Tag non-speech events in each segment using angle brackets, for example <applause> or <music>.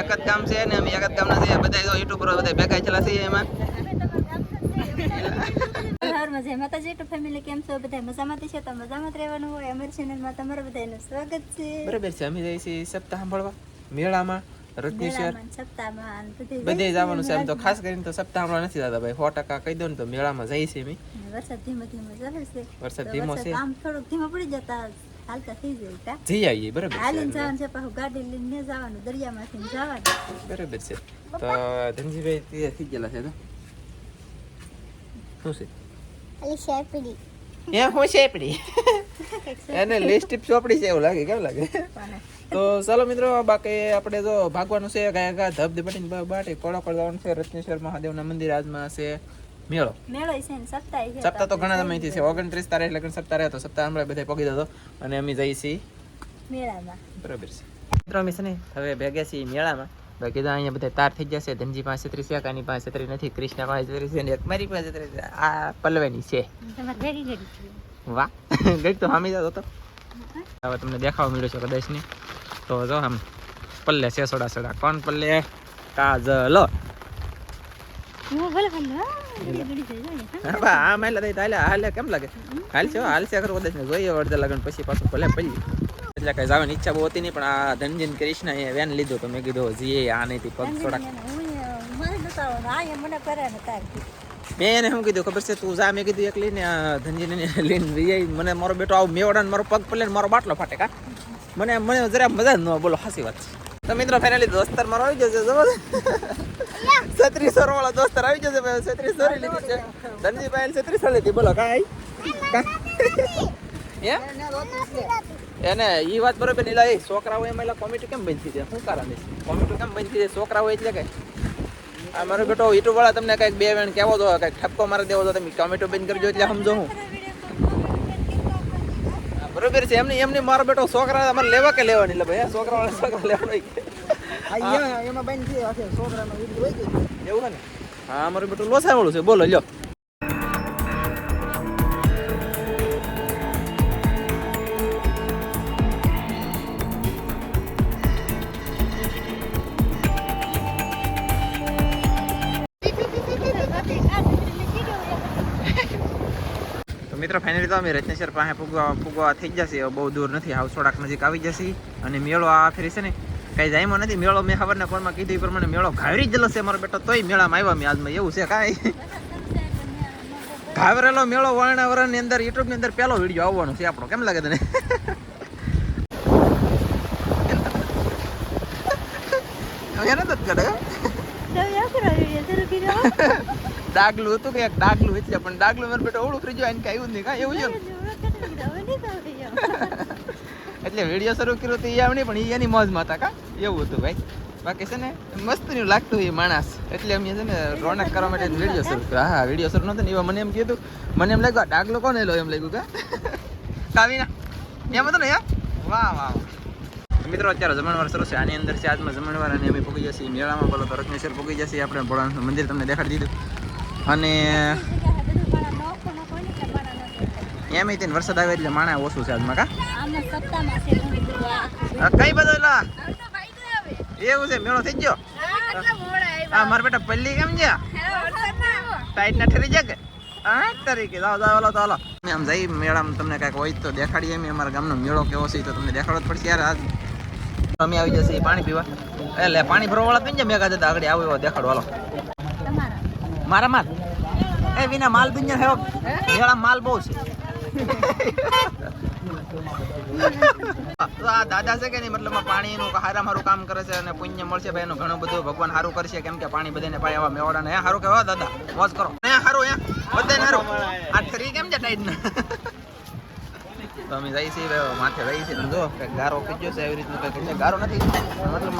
એક જ ગામ છે ને અમે એક જ ગામના છીએ. બધા યુટ્યુબ પર બધા ભેગા થયેલા છીએ એમાં. હારમાં જય માતાજી યુટ્યુબ ફેમિલી કેમ છો? બધા મજામાંથી છે? તો મજામાં રહેવાનું હોય? અમારી ચેનલમાં તમારા બધાનું સ્વાગત છે. બરાબર છે. અમે જઈએ છીએ સપ્તાહ સાંભળવા. મેળામાં રત્નેશ્વર. સપ્તાહમાં બધે બધે જવાનું છે. એમ તો ખાસ કરીને તો સપ્તાહ નથી જતા ભાઈ. સો ટકા કહી દો ને તો મેળામાં જઈએ છીએ અમે. વરસાદ ધીમો ધીમો ચાલે છે. વરસાદ ધીમો છે. આમ થોડોક ધીમો પડી જતા હાલતા થઈ જાય કા જઈ આવીએ બરાબર હાલીને જવાનું છે પાછું ગાડી લઈને જવાનું દરિયામાંથી જવાનું બરાબર છે તો ધનજીભાઈ તે થઈ ગયેલા છે તો શું છે અલી શેપડી એ હું શેપડી એને લિપસ્ટિક ચોપડી છે એવું લાગે કેમ લાગે તો ચાલો મિત્રો બાકી આપણે જો ભાગવાનું છે ગયા ગયા ધબ ધબડીને બાટી કોળો કોળ જવાનું છે રત્નેશ્વર મહાદેવના મંદિર આજમાં છે મેળો મેળો છે ને સપ્તાહ છે સપ્તાહ તો ઘણા સમયથી છે ઓગણત્રીસ તારીખ લગ્ન સપ્તાહ રહેતો તો સપ્તાહ હમણાં બધા પગી જતો અને અમે જઈએ છીએ મેળામાં બરાબર છે મિત્રો અમે છે ને હવે ભેગા છીએ મેળામાં તો કીધું અહીંયા બધા તાર થઈ જશે ધનજી પાસે ત્રીસ છે કાની પાસે છત્રીસ નથી કૃષ્ણ પાસે ત્રીસ છે એક મારી પાસે ત્રીસ આ પલવેની છે વાહ ગઈ તો હામી જતો તો હવે તમને દેખાવા મળ્યો છે કદાચ ને તો જો આમ પલ્લે છે સોડા સોડા કોણ પલ્લે કાજલો હું ભલે ખાલી ઘડી ઘડી થઈ ને, હાલે કેમ લાગે હાલ છે હો, હાલ છે ખરું કદાચ ને જોઈએ અડધા લગન પછી પાછું ભલે પડી. એટલે કઈ જવાની ઈચ્છા બહુ હતી નહીં પણ આ ધનજીન કૃષ્ણ એ વેન લીધો તો મેં કીધું જીએ આ નહીં પગ થોડાક. ને મેં એને શું કીધું ખબર છે તું જા મેં કીધું એક લઈને આ ધનજીને લઈને જઈએ મને મારો બેટો આવું મેવડા મારો પગ પલે મારો બાટલો ફાટે કા? મને મને જરા મજા ન બોલો હાસી વાત છે. તો મિત્રો ફાઇનલી દોસ્તાર મારો આવી જશે જબર છત્રીસો વાળો દોસ્તાર આવી જશે ભાઈ છત્રીસો લીધી છે. ધનજીભાઈ છત્રીસો લીધી. બોલો કાંઈ? એને ઈ વાત બરોબર નહીં એ છોકરાઓ એમાં એલા કોમેડી કેમ બંધ થઈ જાય શું કારણ છે? કોમેડી કેમ બંધ થઈ જાય છોકરાઓ એટલે કે આ મારો બેટો યુટ્યુબ વાળા તમને કંઈક બે વેણ કેવો તો કંઈક ઠપકો મારી દેવો તો તમે ટોમેટો બંધ કરજો એટલે સમજો હા, બરોબર છે. એમની એમની મારો બેટો છોકરા અમારે લેવા કે લેવાની? એટલે ભાઈ છોકરા વાળા છોકરા લેવાનો એમાં છોકરાનો એવું ને? હા મારું બેટું લોસાવાળું છે. બોલો લ્યો. મિત્રો ફાઇનલી તો અમે રત્નેશ્વર પાસે પૂગવા પૂગવા થઈ જશે બહુ દૂર નથી, હાવ થોડાક નજીક આવી જશે અને મેળો આ ફેરી છે ને, કાંઈ જાયમાં નથી. મેળો મેં ખબરના ફોનમાં કીધું એ પ્રમાણે મેળો ઘાવરી જ છે મારો બેટો. તોય મેળામાં આવ્યા મેં આજમાં. એવું છે કાંઈ? ઘાવરેલો મેળો વર્ણાવરણની અંદર, યુટ્યુબની અંદર પહેલો વીડિયો આવવાનો છે આપણો. કેમ લાગે તને? <laughs> એને તો જ કરે ડાગલું હતું કે એક ડાગલું એટલે પણ ડાગલું મારે બેટા ઓળું ફ્રીજો એને કઈ નહીં, કાંઈ એવું છે? એટલે વીડિયો શરૂ કર્યો તો એ આવ પણ એ એની મોજમાં હતા કા? એવું હતું ભાઈ. બાકી છે ને મસ્તનું લાગતું એ માણસ. એટલે અમે છે ને રોનક કરવા માટે વીડિયો શરૂ કર્યો. હા વીડિયો શરૂ નતો ને, એવા મને એમ કીધું મને એમ લાગ્યું ડાગલો કોને લો એમ લાગ્યું કા? કાવીના, એમ હતું ને યાર? વાહ વાહ. મિત્રો, અત્યારે જમણવાર સરસ છે. આની અંદર છે, આજમાં જમણવાર અને અમે પૂગી જશે. મેળામાં બોલો તો રત્નેશ્વર પૂગી જશે. આપણે ભોળાનું મંદિર તમને દેખાડી દીધું. અને એમ તેને વરસાદ આવે એટલે માણા ઓછું છે આજમાં કા? કઈ બદલા એવું છે, મેળો થઈ ગયો? હા, મારા બેટા પલ્લી કેમ છે ટાઈટ ના ઠરી જાય કે? હા તરીકે જાઓ જાઓ ઓલો તો અમે આમ જઈ મેળામાં તમને કાંઈક હોય તો દેખાડીએ અમે. અમારા ગામનો મેળો કેવો છે તો તમને દેખાડવો જ પડશે યાર. આજ અમે આવી જશે પાણી પીવા. એટલે પાણી ભરવા વાળા કઈ મેગા જતા આગળ આવ્યો દેખાડો. હાલો. મારા માલ? એ વિના માલ દુનિયા હેવો હેળા માલ બહુ છે. તો આ દાદા છે કે નહીં? મતલબ પાણીનું હારા મારું કામ કરે છે અને પુણ્ય મળશે ભાઈ, એનું ઘણું બધું ભગવાન સારું કરશે. કેમ કે પાણી બધાને પાય આવા મેવાડા ને સારું કહેવા દાદા, વોચ કરો. ને સારું હે બધાને આ થરી કેમ છે ટાઈટ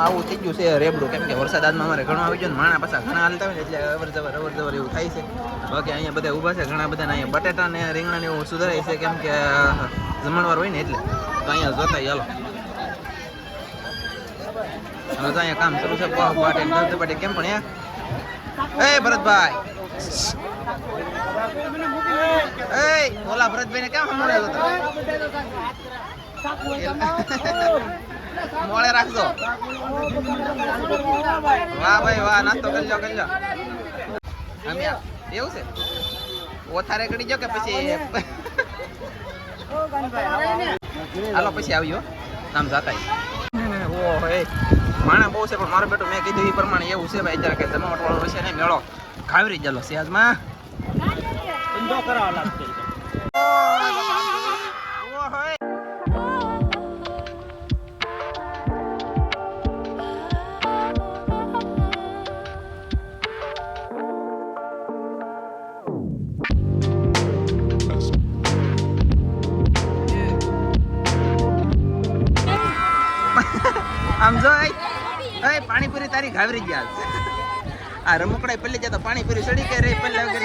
આવું થઈ ગયું છે રેબડું કેમ વરસાદ આજમાં અમારે ઘણો આવી ગયો ઘણા હાલતા હોય ને એટલે અવર જવર એવું થાય છે બાકી બધા ઊભા છે ઘણા બધા અહીંયા બટેટા ને રીંગણા ને એવું છે કેમ કે જમણવાર હોય ને એટલે તો અહીંયા જોતા ચાલો તો અહીંયા કામ શરૂ છે કેમ પણ એ ભરતભાઈ ઓલા ભરતભાઈ ને કેમ હમણાં મોળે રાખજો વાહ ભાઈ વાહ નાસ્તો કરજો કરજો એવું છે ઓથારે કરી જો કે પછી હાલો પછી આવ્યો આમ જાતા ઓહો માણા બહુ છે પણ મારો બેટો મેં કીધું એ પ્રમાણે એવું છે ભાઈ અત્યારે કે જમાવટ વાળો છે ને મેળો ખાવરી જલો સેજમાં ધંધો કરાવ લાગશે. આમ જો પાણીપુરી તારી ઘાવરી ગયા આ રમકડા જતા પાણી પૂરી સડી કે રે પેલા વગર.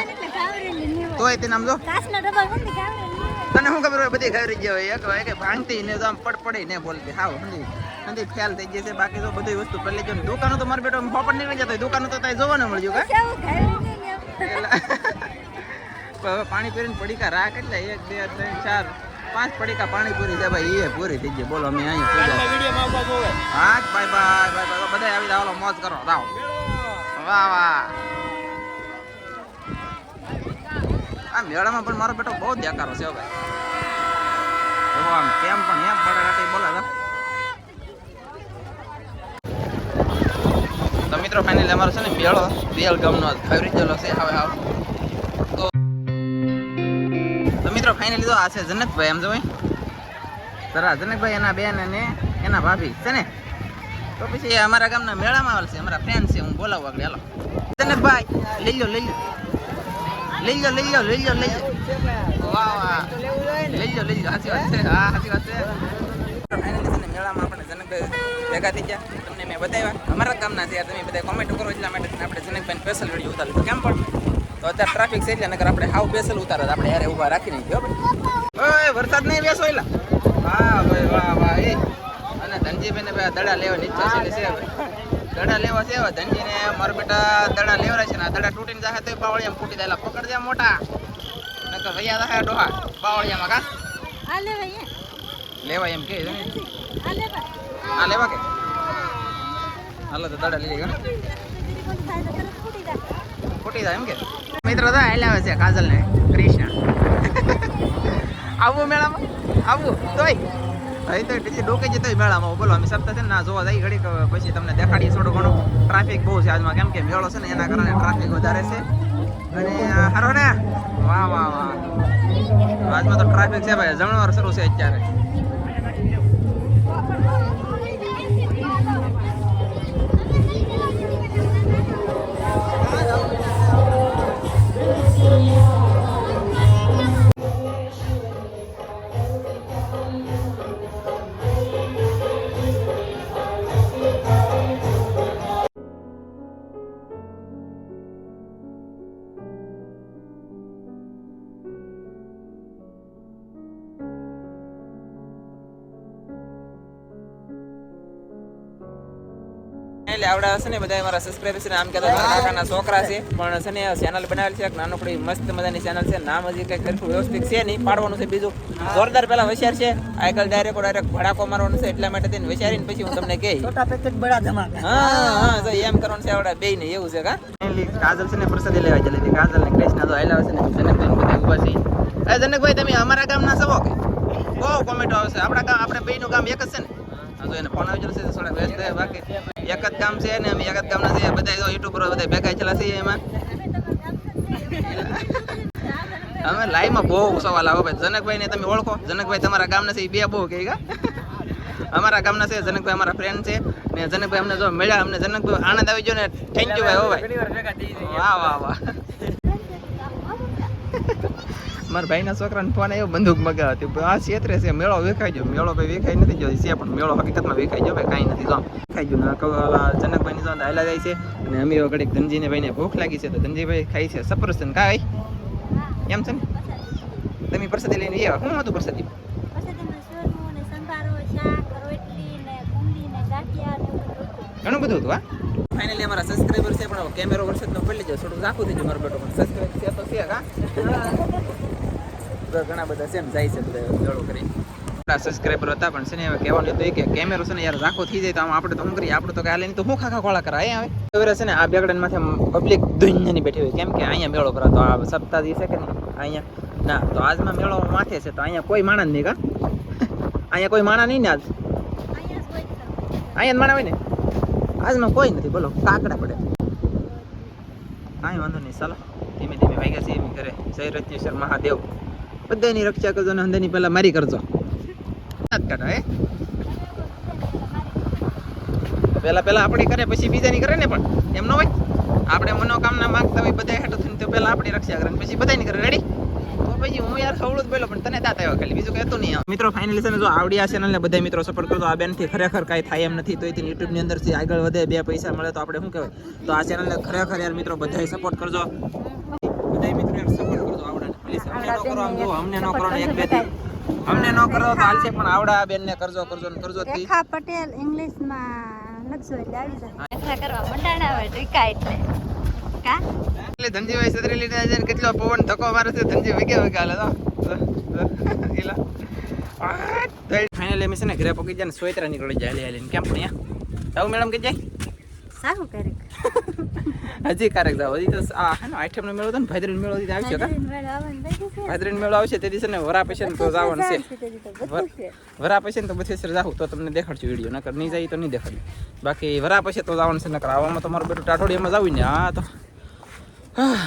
તોય આમ જો. તને શું ખબર હોય બધી ખબર ગયા હોય. એક હોય કે ભાંગતી ને તો આમ પડ પડે ને બોલતી. હાવ સમજી સમજી ખ્યાલ થઈ જશે બાકી તો બધી વસ્તુ પેલી જો દુકાનો તો મારો બેટો ફોપડ નીકળી જતો દુકાનો તો તાય જોવા ન મળ્યું કે? <laughs> પાણી પીરીને પડીકા રાખ એટલે એક બે ત્રણ ચાર પાંચ પડીકા પાણી પૂરી છે ભાઈ. એ પૂરી થઈ ગઈ. બોલો અમે અહીંયા હા બાય બાય બાય બાય બધા આવી જાવ મોજ કરો. જાઓ. વાહ આ મેળામાં પણ મારો બેટો બહુ દેખારો છે ભાઈ. જો આમ કેમ પણ એમ પડે બોલે તો મિત્રો ફાઇનલી અમારો છે ને મેળો, બેલ ગામનો ખરી ગયેલો છે. હવે આવ તો મિત્રો ફાઇનલી તો આ છે જનકભાઈ, એમ જોઈ જરા જનકભાઈ એના બેન અને એના ભાભી, છે ને? તો પછી અમારા ગામના મેળામાં આવશે અમારા ફ્રેન્ડ છે, હું બોલાવું આગળ, હાલો. ભાઈ, લઈ લો લઈ લો લઈ લો લઈ લો લઈ લો લઈ લો લઈ લો લઈ લો સાચી વાત છે મેળામાં આપણે જનકભાઈ ભેગા થઈ ગયા. તમને મેં બતાવ્યા. અમારા ગામના છે બધા કોમેન્ટ કરો એટલા માટે આપણે જનકભાઈ સ્પેશિયલ વીડિયો ઉતાર્યું કેમ તો અત્યારે ટ્રાફિક છે એટલે આપણે હાવ સ્પેશિયલ ઉતારો આપણે યારે ઊભા રાખી નહીં વરસાદ નહીં બેસો એલા વાહ ભાઈ વાહ વાહ એ અને ભાઈ દડા લેવાની ઈચ્છા છે ને દડા લેવા છે હવે ધનજીને મારા બેટા દડા લેવરા છે ને આ દડા તૂટીને જાહે તો બાવળિયામાં ફૂટી જાય. પકડ દે મોટા. નકર રહ્યા જાહે ડોહા. બાવળિયામાં કા? આ લે ભાઈ લેવાય એમ કે હા આ લે આ લેવા કે? હાલો તો દડા લઈ તરત ફૂટી જાય એમ કે? મિત્ર તો હાલ આવે છે કાજલ ને કૃષ્ણ <laughs> આવું મેળામાં? આવું? તોય? અહીં તો ટીચી ડોકી મેળામાં બોલો અમે સપ્તાહ છે જોવા જઈ ઘડીક પછી તમને દેખાડીએ થોડું ઘણું. ટ્રાફિક બહુ છે આજમાં. કેમ કે મેળો છે ને એના કારણે ટ્રાફિક વધારે છે. અને હારો ને? વાહ વાહ વાહ. આજમાં તો ટ્રાફિક છે ભાઈ. જમણવાર શરૂ છે અત્યારે. એટલે આવડા છે ને બધા મારા સબસ્ક્રાઈબર છે આમ કહેતા મારા કાકાના છોકરા છે. પણ છે ને ચેનલ બનાવેલ છે એક નાનકડી મસ્ત મજાની ચેનલ છે. નામ હજી કંઈક ખરખું વ્યવસ્થિત છે નહીં પાડવાનું છે બીજું. જોરદાર પેલા હોશિયાર છે આજકાલ ડાયરેક્ટ ડાયરેક્ટ ભડાકો મારવાનું છે એટલા માટે તેને વિચારીને પછી હું તમને કહી. છોટા પેકેટ બડા ધમાકા. હા હા તો એમ કરવાનું છે આવડા બે ને એવું છે કા? કાજલ છે ને પ્રસાદી લેવા ચાલી હતી કાજલ ને કૃષ્ણ તો આવેલા છે ને જનકભાઈ બધા ઊભા છે. એ જનકભાઈ તમે અમારા ગામના છો કે? બહુ કોમેન્ટો આવશે. આપણા ગામ આપણે બેયનું ગામ એક જ છે ને. તો એને ફોન આવી જશે થોડા વ્યસ્ત છે બાકી એક જ કામ છે ને અમે એક જ કામના છીએ બધા જો યુટ્યુબ પર બધા ભેગા છેલા છીએ એમાં. અમે લાઈવમાં બહુ સવાલ આવે ભાઈ. જનકભાઈ ને તમે ઓળખો? જનકભાઈ તમારા ગામના છે એ બે બહુ કહે અમારા ગામના છે જનકભાઈ અમારા ફ્રેન્ડ છે. ને જનકભાઈ અમને જો મળ્યા અમને જનકભાઈ આનંદ આવી ગયો ને થેન્ક યુ ભાઈ હો ભાઈ. વાહ વાહ વાહ. મારા ભાઈના છોકરાને ફોન આવ્યો બંદૂક મગાવતી આ ક્ષેત્રે છે, મેળો વેખાઈ ગયો. મેળો ભાઈ વેખાઈ નથી ગયો છે, પણ મેળો હકીકતમાં વેખાઈ ગયો, ભાઈ, કાંઈ નથી. જો ખાઈ ગયું, ને જનકભાઈની જો હાલા જાય છે, અને અમે ઘડીક ધનજીને ભાઈને ભૂખ લાગી છે, તો ધનજીભાઈ ખાઈ છે. સફરજન કાંઈ? એમ છે ને? તમે પ્રસાદી લઈને આવ્યા? શું હતું પ્રસાદી? ને ને ને ને. ઘણું બધું હતું, હા? ફાઇનલી અમારા સબસ્ક્રાઈબર છે, પણ કેમેરો વરસાદનો પડી લેજો થોડું રાખું થઈ મારો બેટો, પણ સબસ્ક્રાઈબ છે તો છે, હા? ઘણા બધા છે એમ જાય છે બધા કરી. સબસ્ક્રાઈબર હતા પણ છે ને, હવે કહેવાનું હતું કે કેમેરો છે ને યાર રાખો, થઈ જાય તો આમ આપણે તો શું કરીએ? આપણે તો કાલે તો હું ખાખા ખોળા કરાય હવે હવે છે ને, આ બેગડન માથે પબ્લિક દુનિયાની બેઠી હોય. કેમ કે અહીંયા મેળો કરાતો આ સપ્તાહ દિવસે કે નહીં? અહીંયા, ના, તો આજમાં મેળો માથે છે, તો અહીંયા કોઈ માણસ નહીં કા? અહીંયા કોઈ માણા નહીં ને આજ? અહીંયા માણા હોય ને? આજમાં કોઈ નથી, બોલો, કાકડા પડે. કાંઈ વાંધો નહીં, ચાલો. ધીમે ધીમે વાગ્યા છે, એમ કરે જય રત્નેશ્વર મહાદેવ. બધાની રક્ષા કરજો અને અંદરની પહેલાં મારી કરજો. કાઢો, હે? પહેલા આપણી કરે પછી બીજાની કરે ને પણ? એમ ન હોય? આપણે મનોકામના માંગતા હોય બધા હેઠળ થઈને તો પહેલા આપણી રક્ષા કરે પછી બધાની કરે. રેડી પછી હું યાર ખવડું જ પેલો પણ તને દાતા આવ્યો ખાલી. બીજું કહેતું નહીં મિત્રો ફાઇનલી છે ને જો આવડી આ ચેનલ ને બધા મિત્રો સપોર્ટ કરતો આ બેનથી ખરેખર કાંઈ થાય એમ નથી તો એથી યુટ્યુબની ની અંદરથી આગળ વધે બે પૈસા મળે તો આપણે શું કહેવાય? તો આ ચેનલને ખરેખર યાર મિત્રો બધાએ સપોર્ટ કરજો બધાય મિત્રો યાર સપોર્ટ કરજો આવડા પ્લીઝ અમને ન કરો તો હાલશે પણ આવડા બેન ને કરજો કરજો ને કરજો રેખા પટેલ ઇંગ્લિશમાં લખજો એટલે આવી જાય. રેખા કરવા મંડાણા હોય ટીકા એટલે કા? એટલે ધનજીભાઈ સદરી લીધા છે કેટલો પવન ધક્કો મારે છે ધનજી વગે વગે હાલે તો એલા ફાઇનલી એમ છે ને ઘરે પકી જાય ને સોયત્રા નીકળી જાય હાલી હાલીને કેમ પણ અહીંયા? આવું મેડમ કે જાય? સારું કરે હજી ક્યારેક જાવ હજી તો આ હે ને આઈટમ નો મેળો હતો ને ભાદરીનો મેળો દીધા આવશે કા? ભાદરીનો મેળો આવશે તે દિવસે ને વરા પછી તો જવાનું છે. વરા પછી તો બથેસર જાવ તો તમને દેખાડશું વીડિયો નકર નહીં જાય તો નહીં દેખાડ્યું બાકી વરા પછી તો જવાનું છે નકર આવવામાં તો મારું બેટું ટાટોડીયામાં જાવું ને હા તો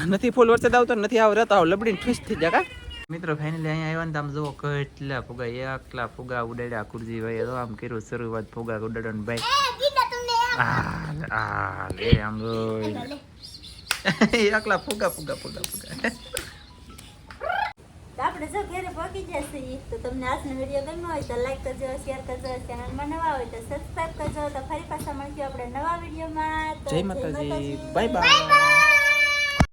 નથી ફૂલ વરસાદ આવતો નથી આવ રહેતા આવ લબડીને ઠીસ થઈ જાય કા? મિત્રો ફાઇનલી અહીંયા આવ્યા ને તો આમ જુઓ કેટલા ફુગા એકલા ફુગા ઉડાડ્યા કુરજી ભાઈ તો આમ કર્યું શરૂઆત ફુગા ઉડાડવાનું ભાઈ. આ આ લે આમ રોય એકલા ફુગા ફુગા ફુગા ફુગા. આપણે જો ઘરે પહોંચી જશે તો તમને આજનો વીડિયો ગમ્યો હોય તો લાઈક કરજો શેર કરજો ચેનલમાં નવા હોય તો સબસ્ક્રાઇબ કરજો તો ફરી પાછા મળશું આપણે નવા વિડીયોમાં. જય માતાજી. Bye bye